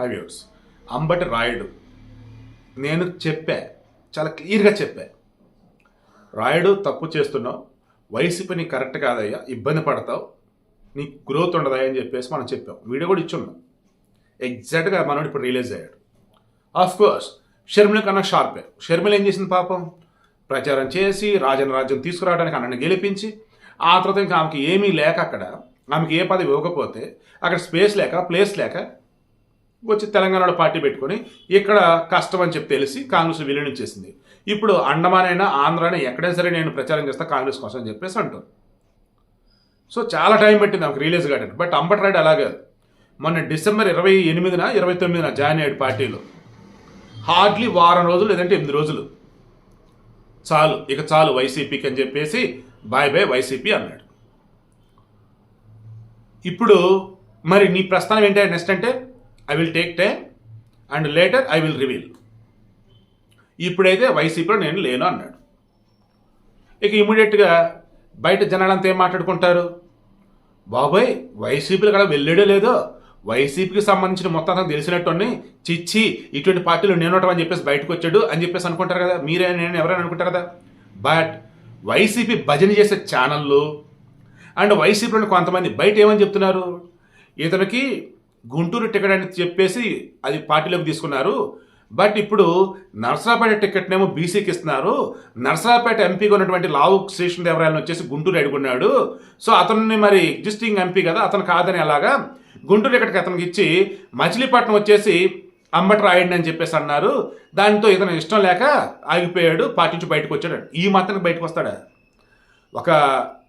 హైవ్యూర్స్ అంబటి రాయుడు నేను చెప్పా. చాలా క్లియర్గా చెప్పా. రాయుడు తప్పు చేస్తున్నావు. వైసీపీ నీకు కరెక్ట్ కాదయ్యా. ఇబ్బంది పడతావు. నీకు గ్రోత్ ఉండదయ్యా అని చెప్పేసి మనం చెప్పాం. వీడియో కూడా ఇచ్చున్నాం. ఎగ్జాక్ట్గా మనోడు ఇప్పుడు రిలీజ్ అయ్యాడు. ఆఫ్ కోర్స్ షర్మిల కన్నా షార్పే షర్మిల ఏం చేసింది పాపం? ప్రచారం చేసి రాజన రాజ్యం తీసుకురావడానికి అన్నని గెలిపించి ఆ తర్వాత ఇంకా ఆమెకి ఏమీ లేక అక్కడ ఆమెకి ఏ పదవి ఇవ్వకపోతే అక్కడ స్పేస్ లేక ప్లేస్ లేక వచ్చి తెలంగాణలో పార్టీ పెట్టుకొని ఇక్కడ కష్టం అని చెప్పి తెలిసి కాంగ్రెస్ విలీనం చేసింది. ఇప్పుడు అండమాన్ అయినా ఆంధ్ర అయినా ఎక్కడైనా సరే నేను ప్రచారం చేస్తా కాంగ్రెస్ కోసం అని చెప్పేసి అంటారు సో చాలా టైం పెట్టింది ఆమెకు రిలీజ్ కావడానికి. బట్ అంబట్రాయుడు అలాగే. మొన్న డిసెంబర్ ఇరవై ఎనిమిదిన ఇరవై తొమ్మిదిన జాయిన్ అయ్యాడు పార్టీలో. హార్డ్లీ వారం రోజులు లేదంటే ఎనిమిది రోజులు. చాలు ఇక చాలు వైసీపీకి అని చెప్పేసి బాయ్ బాయ్ వైసీపీ అన్నాడు. ఇప్పుడు మరి నీ ప్రస్థానం ఏంటి నెక్స్ట్ అంటే? I will take time and later I will reveal ఇప్పుడైతే వైసీపీలో నేను లేను అన్నాడు. ఇక ఇమీడియట్గా బయట జనాలంతా ఏం మాట్లాడుకుంటారు? బాబోయ్ వైసీపీలో కూడా వెళ్ళాడో లేదో. వైసీపీకి సంబంధించిన మొత్తం అంతా తెలిసినట్టుని చిచ్చి ఇటువంటి పార్టీలు నేను అని చెప్పేసి బయటకు వచ్చాడు అని చెప్పేసి అనుకుంటారు కదా. మీరే నేను ఎవరైనా అనుకుంటారు కదా. బట్ వైసీపీ భజన చేసే ఛానళ్ళు అండ్ వైసీపీలో కొంతమంది బయట ఏమని చెప్తున్నారు? ఇతనికి గుంటూరు టికెట్ అని చెప్పేసి అది పార్టీలోకి తీసుకున్నారు. బట్ ఇప్పుడు నర్సరాపేట టికెట్నేమో బీసీకి ఇస్తున్నారు. నర్సరాపేట ఎంపీగా ఉన్నటువంటి లావు స్టేషన్ దేవరాయలను వచ్చేసి గుంటూరు అడుగున్నాడు సో అతన్ని మరి ఎగ్జిస్టింగ్ ఎంపీ కదా అతను కాదని అలాగా గుంటూరు టికెట్కి అతనికి ఇచ్చి మచిలీపట్నం వచ్చేసి అంబటి రాయండి అని చెప్పేసి అన్నారు. దాంతో ఇతను ఇష్టం లేక ఆగిపోయాడు పార్టీ నుంచి బయటకు వచ్చాడు. ఈ మాత్రానికి బయటకు వస్తాడా? ఒక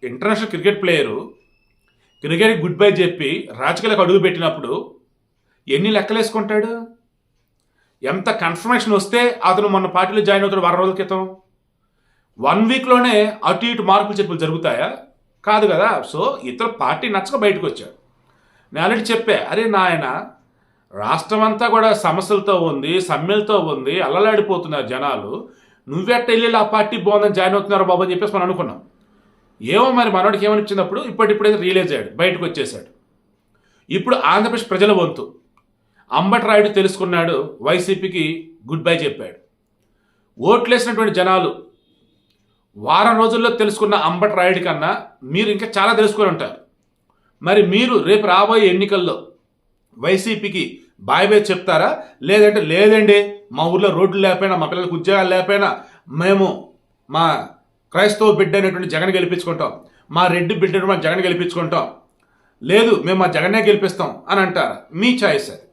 international cricket player cricket goodbye చెప్పి రాజకీయాలకు అడుగు పెట్టినప్పుడు ఎన్ని లెక్కలేసుకుంటాడు ఎంత కన్ఫర్మేషన్ వస్తే అతను మొన్న పార్టీలో జాయిన్ అవుతాడు వారం రోజుల క్రితం? వన్ వీక్లోనే అటు ఇటు మార్పులు చెప్పులు జరుగుతాయా? కాదు కదా. సో ఇతర పార్టీ నచ్చక బయటకు వచ్చాడు. నేను ఆల్రెడీ చెప్పా అరే నాయన రాష్ట్రం అంతా కూడా సమస్యలతో ఉంది సమ్మెలతో ఉంది అల్లలాడిపోతున్నారు జనాలు. నువ్వెట్ట వెళ్ళి ఆ పార్టీ బాగుందని జాయిన్ అవుతున్నారు బాబు అని చెప్పేసి మనం అనుకున్నాం. ఏమో మరి మనోడికి ఏమనిచ్చినప్పుడు ఇప్పటిప్పుడైతే రియలైజ్ అయ్యాడు బయటకు వచ్చేసాడు. ఇప్పుడు ఆంధ్రప్రదేశ్ ప్రజల వంతు. అంబటి రాయుడు తెలుసుకున్నాడు వైసీపీకి గుడ్ బై చెప్పాడు. ఓట్లేసినటువంటి జనాలు వారం రోజుల్లో తెలుసుకున్న అంబటరాయుడి కన్నా మీరు ఇంకా చాలా తెలుసుకొని ఉంటారు. మరి మీరు రేపు రాబోయే ఎన్నికల్లో వైసీపీకి బాయ్ బాయ్ చెప్తారా? లేదంటే లేదండి మా ఊర్లో రోడ్లు లేకపోయినా మా పిల్లలకు ఉద్యోగాలు లేకపోయినా మేము మా క్రైస్తవ బిడ్డ అనేటువంటి జగన్ గెలిపించుకుంటాం. మా రెడ్డి బిడ్డను మా జగన్ గెలిపించుకుంటాం. లేదు మేము మా జగన్నే గెలిపిస్తాం అని అంటారు. మీ చాయిస్ అది.